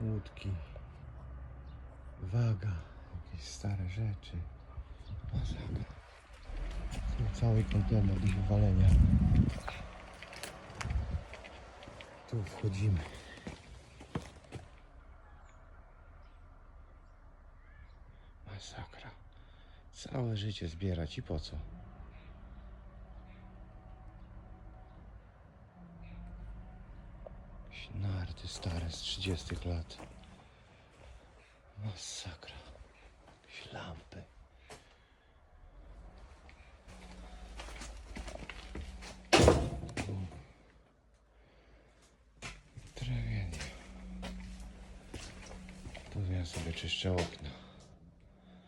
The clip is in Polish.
łódki, waga, jakieś stare rzeczy. Masakra. Tu cały kontener do wywalenia. Tu wchodzimy. Masakra. Całe życie zbierać i po co? Jakieś Narty stare z 30 lat. Masakra. Jakieś lampy. Tragedia. Tu ja sobie czyszczę okna.